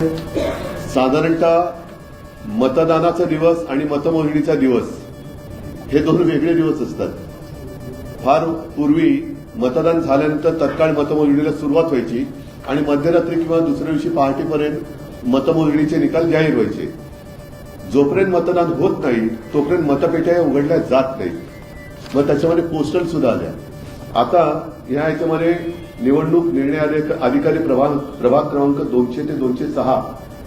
साधारणतः मतदानाचा दिवस आणि मतमोजणीचा दिवस हे दोन वेगळे दिवस असतात. फार पूर्वी मतदान झाल्यानंतर तत्काळ मतमोजणीला सुरुवात व्हायची आणि मध्यरात्री किंवा दुसऱ्या दिवशी पहाटेपर्यंत मतमोजणीचे निकाल जाहीर व्हायचे. जोपर्यंत मतदान होत नाही तोपर्यंत मतपेट्या उघडल्या जात नाही मग त्याच्यामध्ये पोस्टल सुद्धा आल्या. आता या याच्यामध्ये निवडणूक निर्णय अधिकारी प्रभाग प्रभाग क्रमांक दोनशे ते दोनशे सहा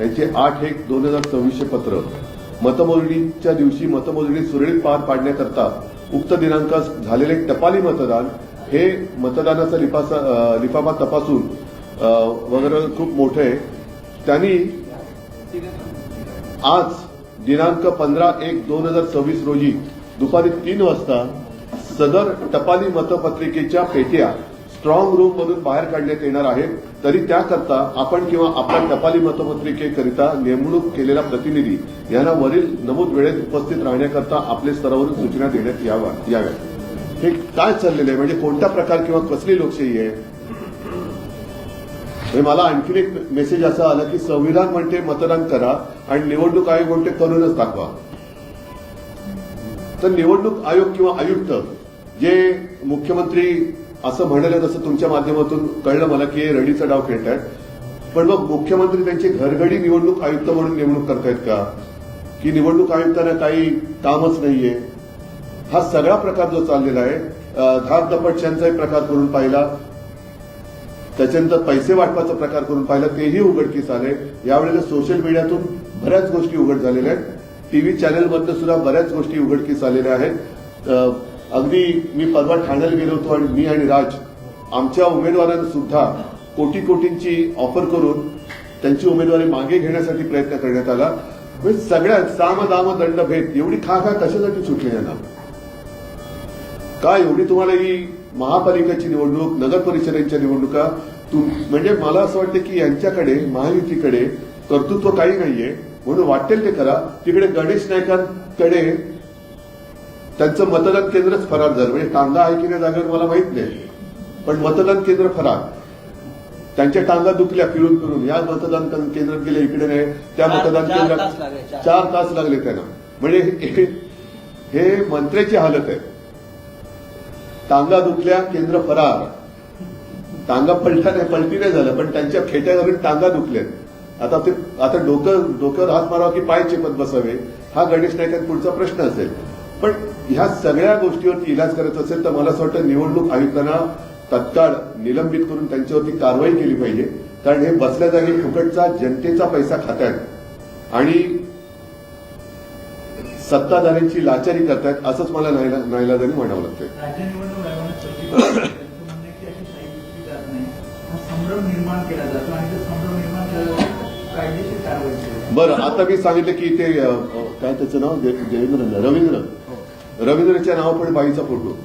यांचे आठ एक दोन हजार सव्वीसशे पत्र. मतमोजणीच्या दिवशी मतमोजणी सुरळीत पार पाडण्याकरता उक्त दिनांकास झालेले टपाली मतदान हे मतदानाचा लिफाफा तपासून वगैरे खूप मोठं आहे. त्यांनी आज दिनांक पंधरा एक दोन हजार सव्वीस रोजी दुपारी तीन वाजता सदर टपाली मतपत्रिकेच्या पेट्या स्ट्रॉंग रूम मधून बाहेर काढण्यात येणार आहेत. तरी त्याकरता आपण किंवा आपल्या टपाली मतपत्रिकेकरिता नेमणूक केलेला प्रतिनिधी यांना वरील नमूद वेळेत उपस्थित राहण्याकरता आपले स्तरावरून सूचना देण्यात यावा याव्यात. हे काय चाललेलं आहे? म्हणजे कोणता प्रकार किंवा कसली लोकशाही आहे? मला आणखीन एक मेसेज असा आला की संविधान म्हणते मतदान करा आणि निवडणूक आयोग म्हणते करूनच दाखवा. तर निवडणूक आयोग किंवा आयुक्त जे मुख्यमंत्री असं म्हणाले तसं तुमच्या माध्यमातून कळलं मला की रडीचा डाव खेळतायत पण मग मुख्यमंत्री त्यांची घरघडी निवडणूक आयुक्त म्हणून नेमणूक करतायत का? की निवडणूक आयुक्तांना काही कामच नाहीये? हा सगळा प्रकार जो चाललेला आहे अं, धाक दपटशांचाही प्रकार करून पाहिला. त्याच्यानंतर पैसे वाटपाचा प्रकार करून पाहिला. तेही उघडकीस आले. यावेळेला सोशल मीडियातून बऱ्याच गोष्टी उघड झालेल्या आहेत. टीव्ही चॅनलमधनं सुद्धा बऱ्याच गोष्टी उघडकीस आलेल्या आहेत. अगदी मी परवा ठाण्याला गेलो होतो आणि मी आणि राज आमच्या उमेदवारांना सुद्धा कोटी कोटींची ऑफर करून त्यांची उमेदवारी मागे घेण्यासाठी प्रयत्न करण्यात आला. म्हणजे सगळ्यात साम दाम दंड भेद एवढी खा खा कशासाठी सुटली यांना? का एवढी तुम्हाला ही महापालिकेची निवडणूक नगर परिषदेच्या निवडणुका तुम म्हणजे मला असं वाटतं की यांच्याकडे महायुतीकडे कर्तृत्व काही नाहीये. म्हणून वाटेल ते करा. तिकडे गणेश नायकांकडे त्यांचं मतदान केंद्रच फरार झालं. म्हणजे टांगा आहे की नाही जागेवर मला माहीत नाही. पण मतदान केंद्र फरार. त्यांच्या टांगा दुखल्या फिरून फिरून. या मतदान केंद्रात गेले इकडे नाही. त्या मतदान केंद्रात चार. तास लागले त्यांना. म्हणजे हे- हे मंत्र्याची हालत आहे. टांगा दुखल्या केंद्र फरार. टांगा पलटा नाही पलटी नाही झालं पण त्यांच्या खेट्यावरून टांगा दुखल्यात आता ते आता डोकं डोक्यावर हात मारावा की पाय चेपत बसावे? हा गणेश नायकांत पुढचा प्रश्न असेल. पण ह्या सगळ्या गोष्टीवरती इलाज करायचा असेल तर मला असं वाटतं निवडणूक आयुक्तांना तत्काळ निलंबित करून त्यांच्यावरती कारवाई केली पाहिजे. कारण हे बसल्या जागी फुकटचा जनतेचा पैसा खातायत. आणि सत्ताधाऱ्यांची लाचारी करतायत असंच मला नाईला- नाईलाजाने म्हणावं लागतंय. हा. बरं आता मी सांगितलं की ते काय त्याचं नाव? देवेंद्र रवींद्र रवींद्रच्या नावापुढे बाईचा फोटो.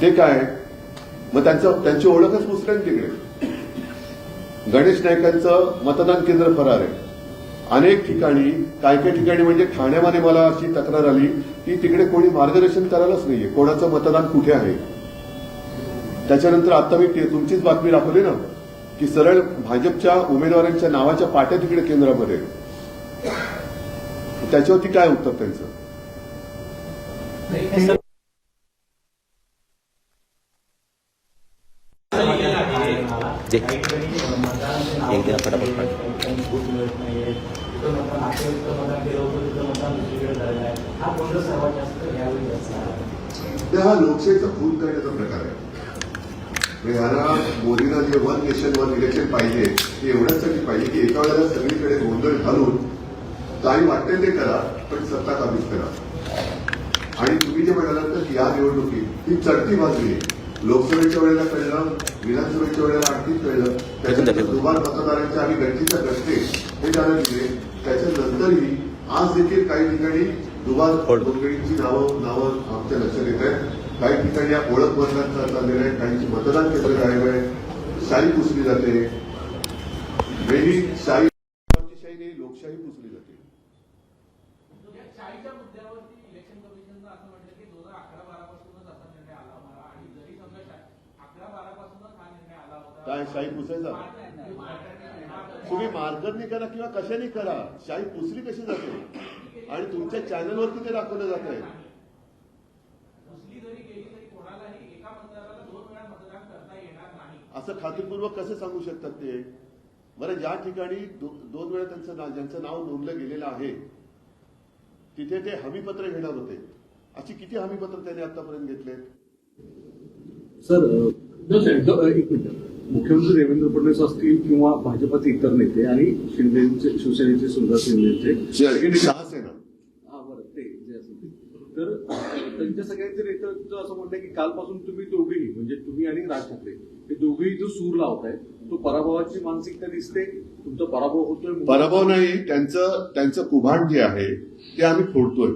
ते काय? मग त्यांचं त्यांची ओळखच पुसले ना तिकडे. गणेश नायकांचं मतदान केंद्र फरार आहे. अनेक ठिकाणी काय काय ठिकाणी म्हणजे ठाण्यामध्ये मला अशी तक्रार आली की तिकडे कोणी मार्गदर्शन करायलाच नाहीये. कोणाचं मतदान कुठे आहे? त्याच्यानंतर आता मी तुमचीच बातमी दाखवली ना की सरळ भाजपच्या उमेदवारांच्या नावाच्या पाट्या तिकडे केंद्रामध्ये. त्याच्यावरती काय उत्तर त्यांचं? हा लोकशाहीचा खून करण्याचा प्रकार आहे. ह्याला मोदींना जे वन नेशन वन इलेक्शन पाहिजे ते एवढ्यासाठी पाहिजे की एका वेळेला सगळीकडे गोंधळ घालून काही वाटते ते करा पण सत्ता काबीज करा. आणि तुम्ही जे म्हणालात तर या निवडणुकीत ही चढती बाजू आहे. लोकसभेच्या वेळेला कळलं विधानसभेच्या वेळेला आणखी कळलं. त्याच्यानंतर दुबार मतदारांच्या आम्ही गटकीच्या रस्ते हे जाणून दिले. त्याच्यानंतरही आज देखील काही ठिकाणी दुबार. नोंदणीची नावं नावं आमच्या लक्षात येत आहेत. काही ठिकाणी या ओळख बदलांचा चाललेलं आहे. काहींची मतदान केंद्र गायब आहे. शाही पुसली जाते. शाही शाही नाही, लोकशाही पुसली जाते या चाळीच्या मुद्द्यावरती इलेक्शन कमिशननं असं म्हटलं की दोन हजार अकरा बारा पासूनच असा निर्णय आला होता आणि जरी समजा शा- अकरा बारा पासूनच हा निर्णय आला होता काय शाही पुसायचा. तुम्ही मार्गदर्शनी करा किंवा कशाने करा शाही पुसली कशी जाते? आणि तुमच्या चॅनलवरती ते दाखवलं जात आहे मुसली जरी गेली तरी कोणालाही एका मतदाराला दोन वेळा मतदान करता येणार नाही. असं खात्रीपूर्वक कसे सांगू शकतात ते? बरं ज्या ठिकाणी दो, दोन वेळा त्यांचं नाव ज्यांचं नाव नोंदलं गेलेलं आहे तिथे ते हमीपत्र घेणार होते. अशी किती हमीपत्र त्यांनी आतापर्यंत घेतले सर एक मिनिट. मुख्यमंत्री देवेंद्र फडणवीस असतील किंवा भाजपचे इतर नेते आणि शिंदेचे शिवसेनेचे सुंदर शिंदेचे. तर त्यांच्या सगळ्यांचे नेतृत्व असं म्हणणं आहे की कालपासून तुम्ही दोघेही म्हणजे तुम्ही आणि राज ठाकरे हे दोघेही जो सूर लावताय तो पराभवाची मानसिकता दिसते तुमचा पराभव होतोय पराभव नाही त्यांचं त्यांचं कुभांड जे आहे ते आम्ही फोडतोय.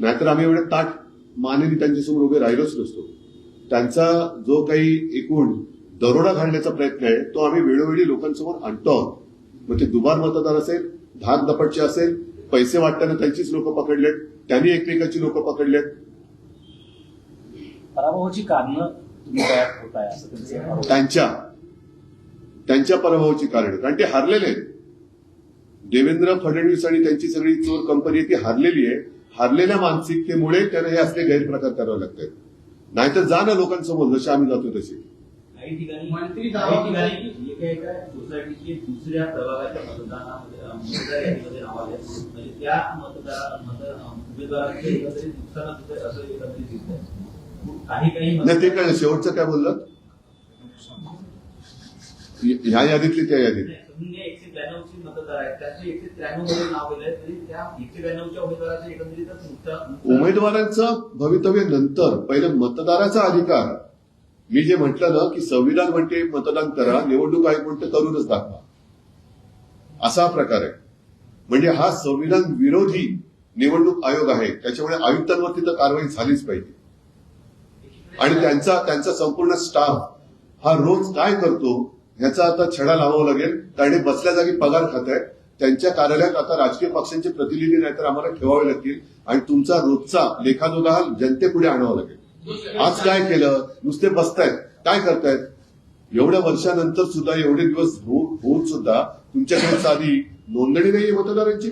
नाहीतर आम्ही एवढे ताट मानेने त्यांच्यासमोर उभे राहिलोच नसतो. त्यांचा जो काही एकूण दरोडा घालण्याचा प्रयत्न आहे तो आम्ही वेळोवेळी लोकांसमोर आणतो आहोत. मग ते दुबार मतदार असेल धाक दपटचे असेल पैसे वाटताना त्यांचीच लोक पकडलेत त्यांनी एकमेकाची लोक पकडलेत. पराभवाची कारणं. त्यांच्या त्यांच्या पराभवाची कारण कारण ते हारलेले आहेत. देवेंद्र फडणवीस आणि त्यांची सगळी चोर कंपनी ती हारलेली आहे. हारलेल्या मानसिकतेमुळे त्यांना हे असले गैरप्रकार करावे लागतात. नाहीतर जा ना लोकांसमोर जसे आम्ही जातो तसे. काही ठिकाणी मंत्री काही ठिकाणी एका एका सोसायटीचे दुसऱ्या प्रभागाच्या मतदानामध्ये मतदार यादीमध्ये नाव आले. म्हणजे त्या मतदार मत अं, उमेदवारांचे एकत्रित नुकसान होते असं एकत्रित दिसत आहे काही काही ते मतदार- काय शेवटचं काय बोललात ह्या यादीतली त्या यादीत. शून्य एकशे त्र्याण्णवची मतदार आहेत. त्याचे एकशे त्र्याण्णवमध्ये नाव गेले तरी त्या एकशे त्र्याण्णवच्या उमेदवाराचे एकत्रितच नुकसान नुकसान- उमेदवारांचं भवितव्य नंतर पहिलं मतदाराचा अधिकार. मी जे म्हटलं ना की संविधान म्हणते मतदान करा निवडणूक आयोग म्हणते करूनच दाखवा. असा प्रकार आहे. म्हणजे हा संविधान विरोधी निवडणूक आयोग आहे. त्याच्यामुळे आयुक्तांवरती तर कारवाई झालीच पाहिजे. आणि त्यांचा त्यांचा संपूर्ण स्टाफ हा रोज काय करतो ह्याचा आता छडा लावावा लागेल. कारण बसल्या जागी पगार खात आहेत. त्यांच्या कार्यालयात आता राजकीय पक्षांचे प्रतिनिधी नाहीतर आम्हाला ठेवावे लागतील. आणि तुमचा रोजचा लेखाजोखा हा जनतेपुढे आणावा लागेल. आज काय केलं? नुसते बसतायत. काय करतायत? एवढ्या वर्षानंतर सुद्धा एवढे दिवस हो- होऊन सुद्धा तुमच्याकडे साधी नोंदणी नाहीये मतदारांची?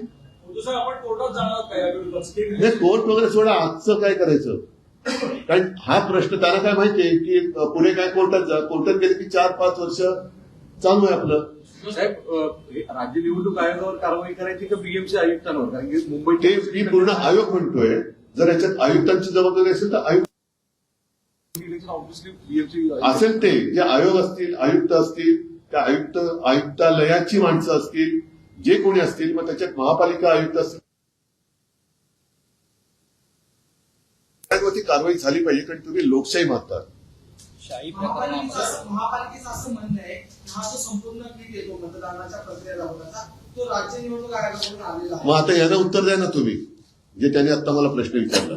हे कोर्ट वगैरे सोडा आजचं काय करायचं? कारण हा प्रश्न त्यांना काय माहितीये की पुढे काय कोर्टात जा कोर्टात गेले की चार पाच वर्ष चालू आहे आपलं. साहेब हे राज्य निवडणूक आयोगावर कारवाई करायची का बीएमसी आयुक्तांवर? कारण की मुंबई पूर्ण आयोग म्हणतोय. जर याच्यात आयुक्तांची जबाबदारी असेल तर आयुक्त असेल ते. जे आयोग असतील आयुक्त असतील त्या आयुक्त आयुक्तालयाची माणसं असतील जे कोणी असतील मग त्याच्यात महापालिका आयुक्त असतील त्यावरती कारवाई झाली पाहिजे कारण तुम्ही लोकशाही मागतात. महापालिकेचं असं- महापालिकेचं असं म्हणणं आहे की हा जो संपूर्ण किट येतो मतदानाच्या प्रक्रिया राबवण्याचा तो राज्य निवडणूक आयोगाकडून आलेला मग आता यांना उत्तर द्या ना तुम्ही जे त्यांनी आता मला प्रश्न विचारला.